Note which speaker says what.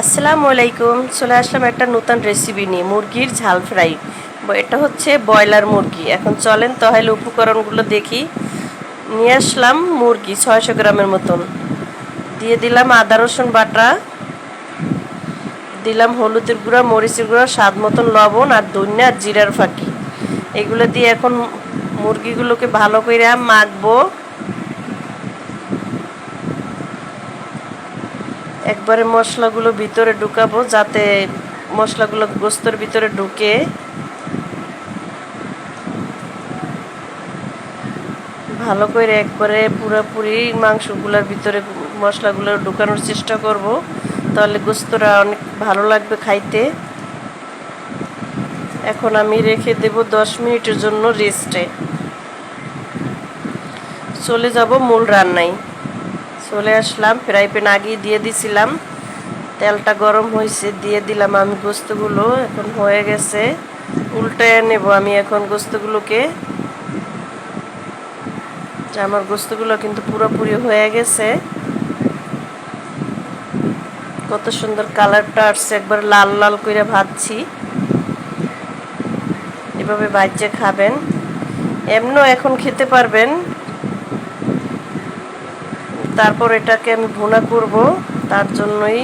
Speaker 1: আসসালামু আলাইকুম চলে আসলাম একটা নতুন রেসিপি নিয়ে, মুরগির ঝাল ফ্রাই। এটা হচ্ছে ব্রয়লার মুরগি। এখন চলেন তাহলে উপকরণগুলো দেখি। নিয়ে আসলাম মুরগি ছয়শো গ্রামের মতন। দিয়ে দিলাম আদা, রসুন বাটা। দিলাম হলুদের গুঁড়া, মরিচের গুঁড়া, স্বাদ মতন লবণ আর ধনিয়া আর জিরার ফাঁকি। এগুলো দিয়ে এখন মুরগিগুলোকে ভালো করে মাখবো। একবারে মশলাগুলো ভিতরে ঢুকাবো যাতে মশলাগুলো গোস্তর ভিতরে ঢুকে। ভালো করে একবারে পুরোপুরি মাংসগুলোর ভিতরে মশলাগুলো ঢুকানোর চেষ্টা করব, তাহলে গোস্তরা অনেক ভালো লাগবে খাইতে। এখন আমি রেখে দেব দশ মিনিটের জন্য রেস্টে। চলে যাব মূল রান্নায়। চলে আসলাম, ফ্রাই প্যান আগেই দিয়ে দিছিলাম। তেলটা গরম হয়েছে, দিয়ে দিলাম আমি গোস্তগুলো, এখন হয়ে গেছে। উল্টায় নেব আমি এখন গোস্তগুলোকে। আমার গোস্তগুলো কিন্তু পুরোপুরি হয়ে গেছে। কত সুন্দর কালারটা আসছে, একবার লাল লাল করে ভাজছি। এভাবে বাজ্যে খাবেন। এমনও এখন খেতে পারবেন। তারপর এটাকে আমি ভুনা করব তার জন্যই